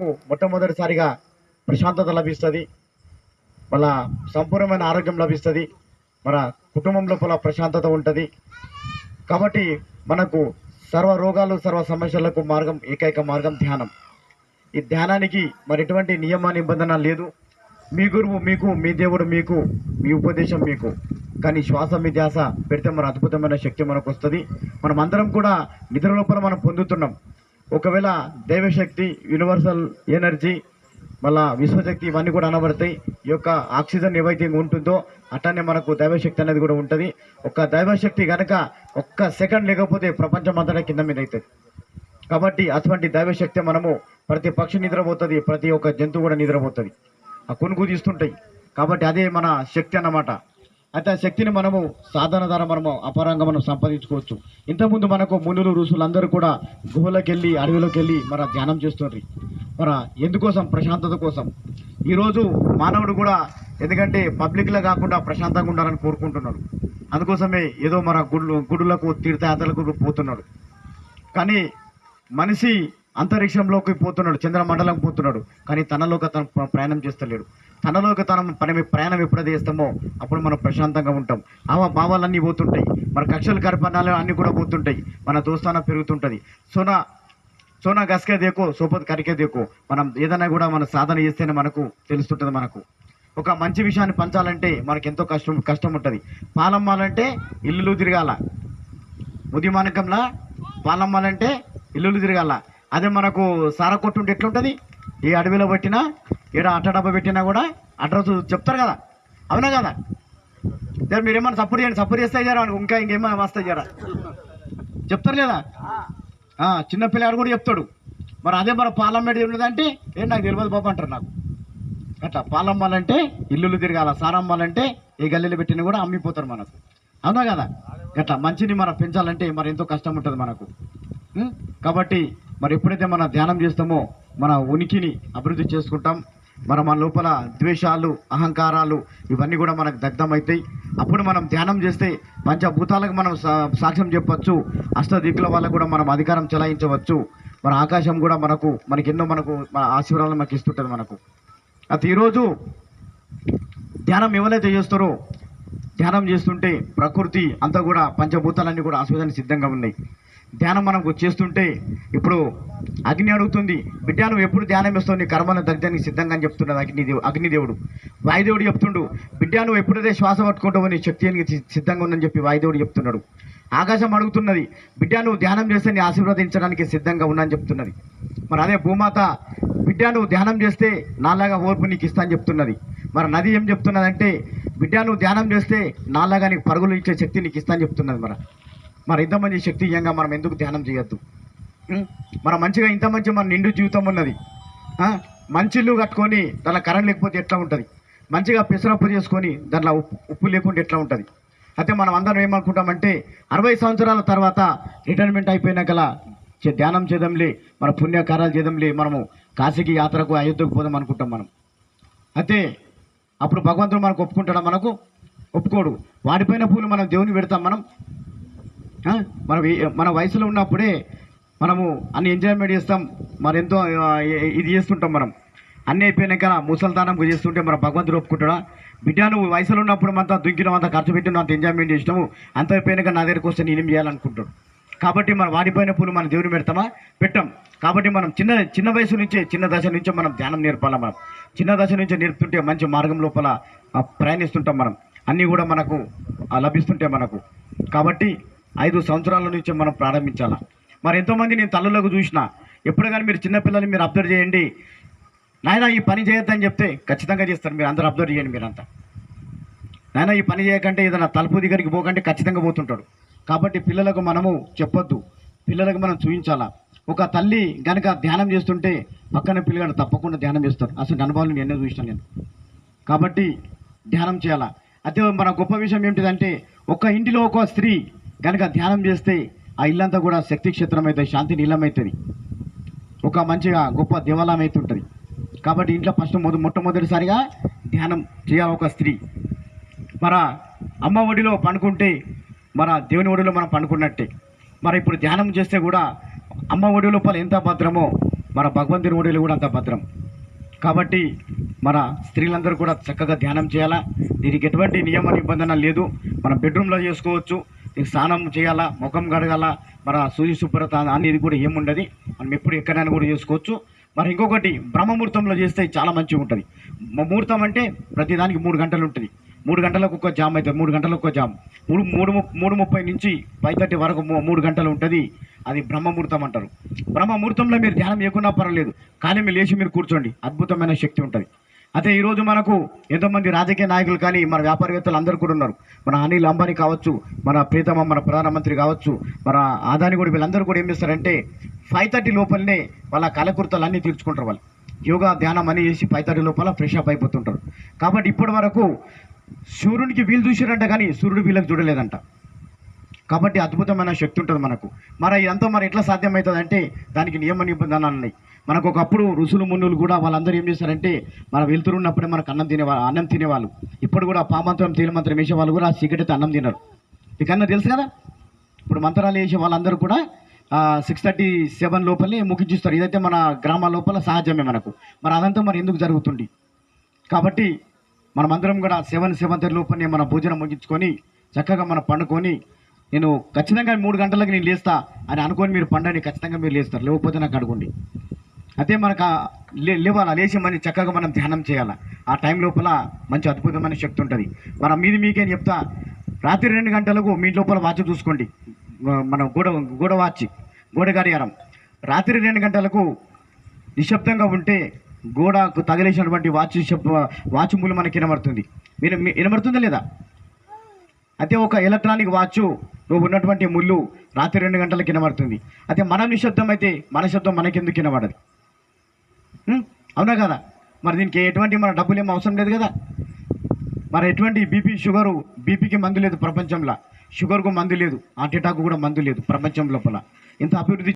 మనకు మొట్టమొదటిసారిగా ప్రశాంతత లభిస్తుంది. మళ్ళా సంపూర్ణమైన ఆరోగ్యం లభిస్తుంది. మన కుటుంబం లోపల ప్రశాంతత ఉంటుంది. కాబట్టి మనకు సర్వ రోగాలు సర్వ సమస్యలకు మార్గం ఏకైక మార్గం ధ్యానం. ఈ ధ్యానానికి మరి ఎటువంటి నియమ నిబంధన లేదు. మీ గురువు మీకు మీ దేవుడు మీకు మీ ఉపదేశం మీకు. కానీ శ్వాస మీ ధ్యాస పెడితే మన అద్భుతమైన శక్తి మనకు వస్తుంది మనం అందరం కూడా నిద్ర లోపల మనం పొందుతున్నాం. ఒకవేళ దైవశక్తి యూనివర్సల్ ఎనర్జీ మళ్ళా విశ్వశక్తి ఇవన్నీ కూడా అనబడతాయి ఈ యొక్క ఆక్సిజన్ ఏవైతే ఉంటుందో అట్లనే మనకు దైవశక్తి అనేది కూడా ఉంటుంది. ఒక దైవశక్తి కనుక ఒక్క సెకండ్ లేకపోతే ప్రపంచం అంతటా కింద మీద అవుతుంది. కాబట్టి అటువంటి దైవశక్తి మనము ప్రతి పక్షి నిద్రపోతుంది ప్రతి ఒక్క జంతువు కూడా నిద్రపోతుంది. ఆ కొనుగు తీస్తుంటాయి. కాబట్టి అదే మన శక్తి అన్నమాట. అయితే ఆ శక్తిని మనము సాధన ద్వారా మనము అపారంగా మనం సంపాదించుకోవచ్చు. ఇంతకుముందు మనకు మునులు ఋషులు అందరూ కూడా గుహలోకి వెళ్ళి అడవిలోకి వెళ్ళి మన ధ్యానం చేస్తుండ్రి. మన ఎందుకోసం? ప్రశాంతత కోసం. ఈరోజు మానవుడు కూడా ఎందుకంటే పబ్లిక్లో కాకుండా ప్రశాంతంగా ఉండాలని కోరుకుంటున్నాడు. అందుకోసమే ఏదో మన గుళ్ళు గుడులకు తీర్థయాత్రలకు పోతున్నాడు. కానీ మనిషి అంతరిక్షంలోకి పోతున్నాడు చంద్రమండలం పోతున్నాడు. కానీ తనలోకి తను ప్రయాణం చేస్తలేడు. తనలోకి తన పని ప్రయాణం ఎప్పుడైతే చేస్తామో అప్పుడు మనం ప్రశాంతంగా ఉంటాం. ఆ భావాలన్నీ పోతుంటాయి. మన కక్షలు కర్పణాలు అన్నీ కూడా పోతుంటాయి. మన దోస్తాన పెరుగుతుంటుంది. సోనా సోనా గస్కే దేకో సోపత్ కరికే దేకో. మనం ఏదైనా కూడా మన సాధన చేస్తేనే మనకు తెలుస్తుంటుంది మనకు. ఒక మంచి విషయాన్ని పంచాలంటే మనకు ఎంతో కష్టం కష్టం ఉంటుంది. పాలమ్మాలంటే ఇల్లులు తిరగాల. ఉద్యమానకంలా పాలమ్మాలంటే ఇల్లులు తిరగాల. అదే మనకు సార కొట్టుంటే ఎట్లుంటుంది? ఏ అడవిలో పెట్టినా ఏడ అట్ట డబ్బా పెట్టినా కూడా అడ్రస్ చెప్తారు కదా? అవునా కదా? జర మీరేమన్నా సపోర్ట్ చేయండి. సపోర్ట్ చేస్తే జరా ఇంకా ఇంకేమైనా వస్తాయి జరా. చెప్తారు లేదా చిన్నపిల్లాడు కూడా చెప్తాడు. మరి అదే మన పార్లమెంట్ ఉన్నదంటే ఏం నాకు తెలియదు బాబు అంటారు నాకు. అట్లా పాలమ్మాలంటే ఇల్లులు తిరగాల సారమ్మాలంటే ఏ గల్లీలు పెట్టినా కూడా అమ్మిపోతారు మనకు. అవునా కదా? అట్లా మంచిని మనం పెంచాలంటే మరి ఎంతో కష్టం ఉంటుంది మనకు. కాబట్టి మరి ఎప్పుడైతే మనం ధ్యానం చేస్తామో మన ఉనికిని అభివృద్ధి చేసుకుంటాం మన మన లోపల ద్వేషాలు అహంకారాలు ఇవన్నీ కూడా మనకు దగ్ధమవుతాయి. అప్పుడు మనం ధ్యానం చేస్తే పంచభూతాలకు మనం సా- సాక్ష్యం చెప్పవచ్చు అష్టదిక్కుల వల్ల కూడా మనం అధికారం చెలాయించవచ్చు. మన ఆకాశం కూడా మనకు మనకి ఎన్నో మనకు మన ఆశీర్వాదాలు మనకి ఇస్తుంటుంది మనకు. అయితే ఈరోజు ధ్యానం ఎవరైతే చేస్తారో ధ్యానం చేస్తుంటే ప్రకృతి అంతా కూడా పంచభూతాలన్నీ కూడా ఆస్వాదానికి సిద్ధంగా ఉన్నాయి. ధ్యానం మనం చేస్తుంటే ఇప్పుడు అగ్ని అడుగుతుంది. బిడ్డ నువ్వు ఎప్పుడు ధ్యానం వేస్తావు నీ కర్మను దగ్ధానికి సిద్ధంగా అని చెప్తున్నది అగ్నిదేవు అగ్నిదేవుడు. వాయుదేవుడు చెప్తుండు బిడ్డ నువ్వు ఎప్పుడైతే శ్వాస పట్టుకుంటావు నీ శక్తి అని సిద్ధంగా ఉందని చెప్పి వాయుదేవుడు చెప్తున్నాడు. ఆకాశం అడుగుతున్నది బిడ్డ నువ్వు ధ్యానం చేస్తే నీ ఆశీర్వదించడానికి సిద్ధంగా ఉందని చెప్తున్నది. మరి అదే భూమాత బిడ్డ నువ్వు ధ్యానం చేస్తే నాలాగా ఓర్పు నీకు ఇస్తా అని చెప్తున్నది. మరి నది ఏం చెప్తున్నదంటే బిడ్డ నువ్వు ధ్యానం చేస్తే నాలాగా నీకు పరుగులు ఇచ్చే శక్తి నీకు ఇస్తా అని చెప్తున్నది మరి. మరి ఇంతమంది శక్తి ఇయ్యంగా మనం ఎందుకు ధ్యానం చేయొద్దు? మన మంచిగా ఇంత మంచి మన నిండు జీవితం ఉన్నది. మంచి ఇల్లు కట్టుకొని దాంట్లో కరెంట్ లేకపోతే ఎట్లా ఉంటుంది? మంచిగా పెసరప్పు చేసుకొని దాంట్లో ఉప్పు ఉప్పు లేకుండా ఎట్లా ఉంటుంది? అయితే మనం అందరం ఏమనుకుంటామంటే అరవై సంవత్సరాల తర్వాత రిటైర్మెంట్ అయిపోయినాకల ధ్యానం చేద్దాంలే మన పుణ్యకార్యాలు చేద్దాంలే మనము కాశీకి యాత్రకు అయోధ్యకు పోదాం అనుకుంటాం మనం. అయితే అప్పుడు భగవంతుడు మనకు ఒప్పుకుంటాడా మనకు? ఒప్పుకోడు. వాడిపోయిన పూలు మనం దేవుని పెడతాం మనం. మన మన వయసులో ఉన్నప్పుడే మనము అన్ని ఎంజాయ్మెంట్ చేస్తాం. మరి ఎంతో ఇది చేస్తుంటాం మనం. అన్నీ అయిపోయినాక ముసల్దానం చేస్తుంటే మన భగవంతుడు ఒప్పుకుంటాడా? బిడ్డ నువ్వు వయసులో ఉన్నప్పుడు అంతా దుంకినాం అంత ఖర్చు పెట్టినాం అంత ఎంజాయ్మెంట్ చేసినాము. అంత అయిపోయినాక నా దగ్గరకు వస్తే నేనేం చేయాలనుకుంటాడు కాబట్టి మనం వాడిపోయిన పూలు మన దేవుని పెడతామా? పెట్టాం. కాబట్టి మనం చిన్న చిన్న వయసు నుంచే చిన్న దశ నుంచే మనం ధ్యానం నేర్పాలి మనం? చిన్న దశ నుంచే నేర్పుతుంటే మంచి మార్గం లోపల ప్రయాణిస్తుంటాం మనం. అన్నీ కూడా మనకు లభిస్తుంటే లభిస్తుంటాయి మనకు. కాబట్టి ఐదు సంవత్సరాల నుంచే మనం ప్రారంభించాలా? మరి ఎంతోమంది నేను తల్లులకు చూసిన ఎప్పుడు కానీ మీరు చిన్నపిల్లలు మీరు అబ్జర్వ్ చేయండి. నాయన ఈ పని చేయొద్దని చెప్తే ఖచ్చితంగా చేస్తారు. మీరు అందరూ అబ్జర్వ్ చేయండి మీరంతా. నాయన ఈ పని చేయకంటే ఏదైనా తలుపు దగ్గరికి పోకంటే ఖచ్చితంగా పోతుంటాడు. కాబట్టి పిల్లలకు మనము చెప్పొద్దు. పిల్లలకు మనం చూపించాలా ఒక తల్లి గనక ధ్యానం చేస్తుంటే పక్కన పిల్లగాడు తప్పకుండా ధ్యానం చేస్తారు అసలు అనుభవాలు నేను ఎన్నో చూసినా నేను. కాబట్టి ధ్యానం చేయాలా? అయితే మన గొప్ప విషయం ఏమిటిదంటే ఒక ఇంటిలో ఒక స్త్రీ కనుక ధ్యానం చేస్తే ఆ ఇల్లంతా కూడా శక్తి క్షేత్రం అవుతుంది శాంతి నీలమవుతుంది ఒక మంచిగా గొప్ప దేవాలయం అవుతుంటుంది. కాబట్టి ఇంట్లో ఫస్ట్ మొద మొట్టమొదటిసారిగా ధ్యానం చేయాలి ఒక స్త్రీ. మన అమ్మ ఒడిలో పండుకుంటే మన దేవుని ఒడిలో మనం పండుకున్నట్టే. మరి ఇప్పుడు ధ్యానం చేస్తే కూడా అమ్మ ఒడి లోపల ఎంత భద్రమో మన భగవంతుని ఒడిలో కూడా అంత భద్రం. కాబట్టి మన స్త్రీలందరూ కూడా చక్కగా ధ్యానం చేయాలా? దీనికి ఎటువంటి నియమ నిబంధన లేదు. మన బెడ్రూమ్లో చేసుకోవచ్చు. స్నానం చేయాలా ముఖం కడగాల మన సూర్య శుభ్రత అనేది కూడా ఏముండదు. మనం ఎప్పుడు ఎక్కడైనా కూడా చేసుకోవచ్చు. మరి ఇంకొకటి బ్రహ్మముహూర్తంలో చేస్తే చాలా మంచిగా ఉంటుంది. ముహూర్తం అంటే ప్రతిదానికి మూడు గంటలు ఉంటుంది. మూడు గంటలకు ఒక జామ్ అవుతుంది మూడు గంటలకు ఒక జామ్. మూడు మూడు ము- మూడు ముప్పై నుంచి ఫైవ్ థర్టీ వరకు మూడు గంటలు ఉంటుంది. అది బ్రహ్మముహూర్తం అంటారు. బ్రహ్మముహూర్తంలో మీరు ధ్యానం చేయకున్నా పర్వాలేదు. కానీ మీరు లేచి మీరు కూర్చోండి. అద్భుతమైన శక్తి ఉంటుంది. అయితే ఈరోజు మనకు ఎంతోమంది రాజకీయ నాయకులు కానీ మన వ్యాపారవేత్తలు అందరూ కూడా ఉన్నారు. మన అనిల్ అంబానీ కావచ్చు మన ప్రీతమ మన ప్రధానమంత్రి కావచ్చు మన ఆదాని కూడా వీళ్ళందరూ కూడా ఏం చేస్తారంటే ఫైవ్ థర్టీ లోపలనే వాళ్ళ కలకృతలు అన్నీ తీర్చుకుంటారు వాళ్ళు. యోగా ధ్యానం అని చేసి ఫైవ్ థర్టీ లోపల ఫ్రెష్ అప్ అయిపోతుంటారు. కాబట్టి ఇప్పటి వరకు సూర్యునికి వీలు చూసారంట కానీ సూర్యుడు వీళ్ళకి చూడలేదంట. కాబట్టి అద్భుతమైన శక్తి ఉంటుంది మనకు. మరి ఇదంతా మరి ఎట్లా సాధ్యమవుతుంది అంటే దానికి నియమ నిబంధనలు ఉన్నాయి. మనకు ఒకప్పుడు ఋషులు మునులు కూడా వాళ్ళందరూ ఏం చేస్తారంటే మన వెళ్తున్నప్పుడే మనకు అన్నం తినేవాళ్ళు అన్నం తినేవాళ్ళు. ఇప్పుడు కూడా పామంత్రం తేలిమంత్రం వేసే వాళ్ళు కూడా సిగరెట్ అన్నం తినరు. మీకన్నా తెలుసు కదా? ఇప్పుడు మంత్రాలు వేసే వాళ్ళందరూ కూడా సిక్స్ థర్టీ సెవెన్ లోపలే ముగించిస్తారు. ఇదైతే మన గ్రామాల లోపల సహజమే మనకు. మరి అదంతా మరి ఎందుకు జరుగుతుంది? కాబట్టి మనమందరం కూడా సెవెన్ సెవెన్ థర్టీ లోపలనే మన భోజనం ముగించుకొని చక్కగా మనం పండుకొని నేను ఖచ్చితంగా మూడు గంటలకు నేను లేస్తా అని అనుకొని మీరు పండని ఖచ్చితంగా మీరు లేస్తారు. లేకపోతే నాకు అడగండి. అదే మనకు లే- లేవాలా? లేచి మన చక్కగా మనం ధ్యానం చేయాలా? ఆ టైం లోపల మంచి అద్భుతమైన శక్తి ఉంటుంది. మనం మీది మీకే చెప్తా? రాత్రి రెండు గంటలకు మీ లోపల వాచ్ చూసుకోండి. మనం గోడ గోడ వాచ్ గోడ గడియారం. రాత్రి రెండు గంటలకు నిశ్శబ్దంగా ఉంటే గోడకు తగిలేసినటువంటి వాచ్ వాచ్ మూలు మనకి వినబడుతుంది. మీరు వినబడుతుందా లేదా? అయితే ఒక ఎలక్ట్రానిక్ వాచ్ నువ్వు ఉన్నటువంటి ముళ్ళు రాత్రి రెండు గంటలకు వినబడుతుంది. అయితే మనం నిశ్శబ్దం అయితే మన శబ్దం మనకెందుకు వినబడదు? అవునా కదా? మరి దీనికి ఎటువంటి మన డబ్బులు ఏం అవసరం లేదు కదా? మరి ఎటువంటి బీపీ షుగరు బీపీకి మందు లేదు ప్రపంచంలో. షుగర్కు మందు లేదు. హార్ట్ అటాక్ కూడా మందు లేదు ప్రపంచం లోపల. ఇంత అభివృద్ధి